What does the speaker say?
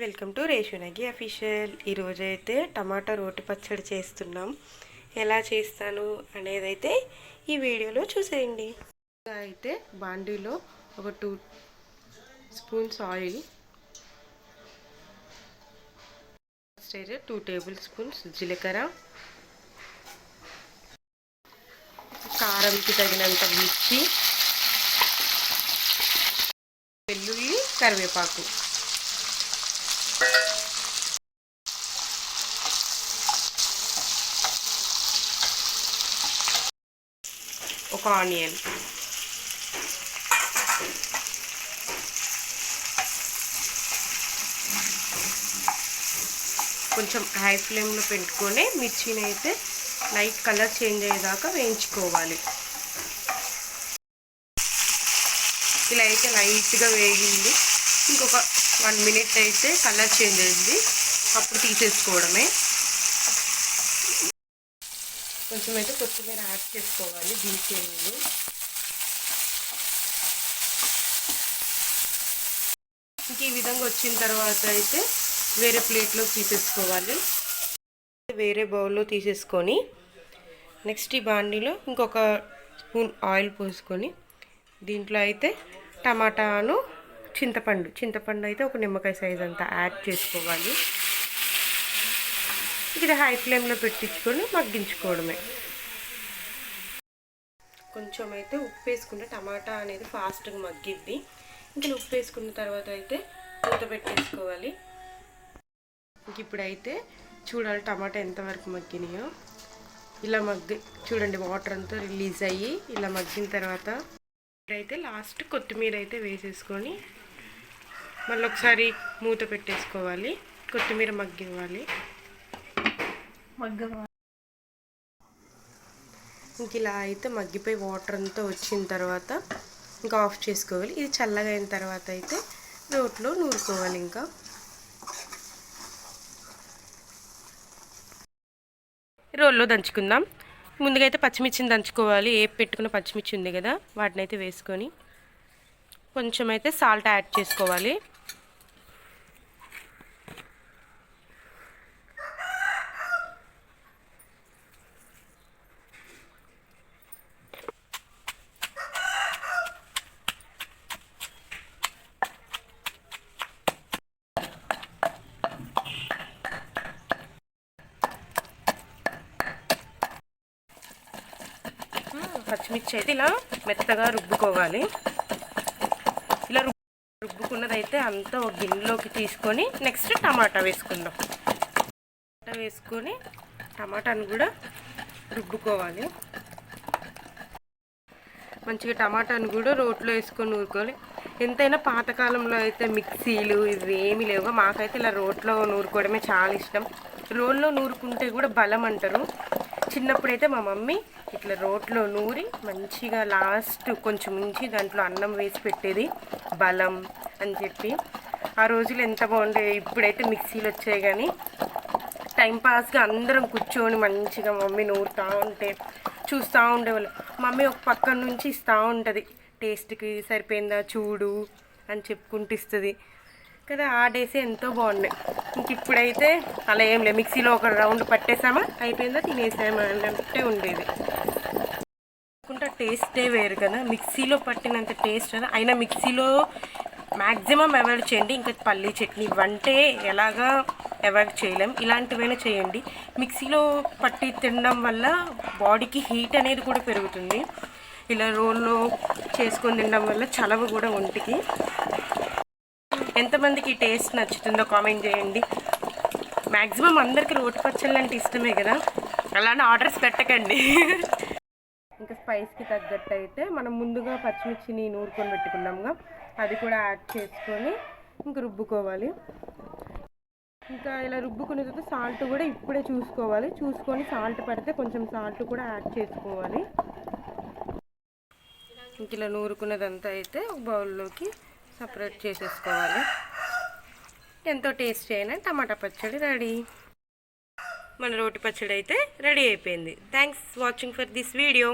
Welcome to రేషునగి official. ఈరోజు అయితే టమాటా రోటి పచ్చడి చేస్తున్నాం. ఎలా చేస్తాను అనేది అయితే ఈ వీడియోలో చూసేయండి. అయితే బాండీలో ఒక టూ స్పూన్స్ ఆయిల్ ఫస్ట్ అయితే టూ టేబుల్ స్పూన్స్ జీలకర్ర కారంకి తగినంత మిర్చి వెల్లుల్లి కరివేపాకు. ఒక ఆనియన్. కొంచెం హై ఫ్లేమ్లో పెట్టుకొని మిర్చిని అయితే లైట్ కలర్ చేంజ్ అయ్యేదాకా వేయించుకోవాలి. ఇలా అయితే లైట్గా వేగింది. ఇంకొక వన్ మినిట్ అయితే కలర్ చేంజ్ అయింది. అప్పుడు తీసేసుకోవడమే. కొంచెం అయితే కొత్తిమీర యాడ్ చేసుకోవాలి దించేయండి ఇంక ఈ విధంగా వచ్చిన తర్వాత అయితే వేరే ప్లేట్లో తీసేసుకోవాలి. వేరే బౌల్లో తీసేసుకొని నెక్స్ట్ ఈ బాండీలో ఇంకొక స్పూన్ ఆయిల్ పోసుకొని దీంట్లో అయితే టమాటాను చింతపండు. చింతపండు అయితే ఒక నిమ్మకాయ సైజ్ అంతా యాడ్ చేసుకోవాలి. ఇది హై ఫ్లేమ్లో పెట్టించుకొని మగ్గించుకోవడమే. కొంచెం అయితే ఉప్పు వేసుకుంటే టమాటా అనేది ఫాస్ట్గా మగ్గిద్ది. ఇంకా ఉప్పు వేసుకున్న తర్వాత అయితే మూత పెట్టేసుకోవాలి. ఇంక ఇప్పుడైతే చూడాలి టమాటా ఎంతవరకు మగ్గినాయో. ఇలా మగ్గి చూడండి వాటర్ అంతా రిలీజ్ అయ్యి ఇలా మగ్గిన తర్వాత ఇప్పుడైతే లాస్ట్ కొత్తిమీర అయితే వేసేసుకొని మళ్ళీ ఒకసారి మూత పెట్టేసుకోవాలి. కొత్తిమీర మగ్గివ్వాలి. ఇంక ఇలా అయితే మగ్గిపోయి వాటర్ అంతా వచ్చిన తర్వాత ఇంకా ఆఫ్ చేసుకోవాలి. ఇది చల్లగా అయిన తర్వాత అయితే రోట్లో నూరుకోవాలి ఇంకా. రోల్లో దంచుకుందాం. ముందుగా అయితే పచ్చిమిర్చిని దంచుకోవాలి. ఏ పెట్టుకున్న పచ్చిమిర్చి ఉంది కదా వాటిని అయితే వేసుకొని కొంచెం అయితే సాల్ట్ యాడ్ చేసుకోవాలి. పచ్చిమిర్చి అయితే ఇలా మెత్తగా రుబ్బుకోవాలి. ఇలా రుబ్బుకున్నదైతే అంతా ఒక గిన్నెలోకి తీసుకొని నెక్స్ట్ టమాటా వేసుకుందాం. టమాటా వేసుకొని టమాటాను కూడా రుబ్బుకోవాలి. మంచిగా టమాటాను కూడా రోట్లో వేసుకొని నూరుకోవాలి. ఎంతైనా పాతకాలంలో అయితే మిక్సీలు ఇవి ఏమీ లేవు మాకైతే ఇలా రోట్లో నూరుకోవడమే చాలా ఇష్టం. రోల్లో నూరుకుంటే కూడా బలం అంటారు. చిన్నప్పుడైతే మా మమ్మీ ఇట్లా రోట్లో నూరి మంచిగా లాస్ట్ కొంచెం ఉంచి దాంట్లో అన్నం వేసి పెట్టేది బలం అని చెప్పి. ఆ రోజులు ఎంత బాగుండే ఇప్పుడైతే మిక్సీలు వచ్చాయి కానీ టైంపాస్గా అందరం కూర్చొని మంచిగా మమ్మీ నూరుతూ ఉంటే చూస్తూ ఉండేవాళ్ళు. మమ్మీ ఒక పక్క నుంచి ఇస్తూ ఉంటుంది టేస్ట్కి సరిపోయిందా చూడు అని చెప్పుకుంటూ ఇస్తుంది. కదా ఆ డేసే ఎంతో బాగున్నాయి. ఇంక ఇప్పుడైతే అలా ఏం లేదు మిక్సీలో ఒక రౌండ్ పట్టేసామా అయిపోయిందా తినేసామా అన్నట్టే ఉండేది. టేస్టే వేరు కదా. మిక్సీలో పట్టినంత టేస్ట్ కదా అయినా మిక్సీలో మ్యాక్సిమం అవాయిడ్ చేయండి. ఇంకా పల్లీ చట్నీ వంటే ఎలాగా అవాయిడ్ చేయలేం. ఇలాంటివైనా చేయండి. మిక్సీలో పట్టి తినడం వల్ల బాడీకి హీట్ అనేది కూడా పెరుగుతుంది. ఇలా రోల్లో చేసుకొని తినడం వల్ల చలవ కూడా ఒంటికి. ఎంతమందికి టేస్ట్ నచ్చుతుందో కామెంట్ చేయండి. మ్యాక్సిమం అందరికి రోటి పచ్చళ్ళు అంటే ఇష్టమే కదా. అలానే ఆర్డర్స్ పెట్టకండి. స్పైస్కి తగ్గట్టు అయితే మనం ముందుగా పచ్చిమిర్చిని నూరుకొని పెట్టుకున్నాముగా అది కూడా యాడ్ చేసుకొని ఇంక రుబ్బుకోవాలి. ఇంకా ఇలా రుబ్బుకున్న తర్వాత సాల్ట్ కూడా ఇప్పుడే చూసుకోవాలి. చూసుకొని సాల్ట్ పడితే కొంచెం సాల్ట్ కూడా యాడ్ చేసుకోవాలి. ఇంక ఇలా నూరుకున్నదంతా అయితే ఒక బౌల్లోకి సపరేట్ చేసేసుకోవాలి. ఎంతో టేస్ట్ అయిన టమాటా పచ్చడి రెడీ. మన రోటి పచ్చడి అయితే రెడీ అయిపోయింది. Thanks watching for this video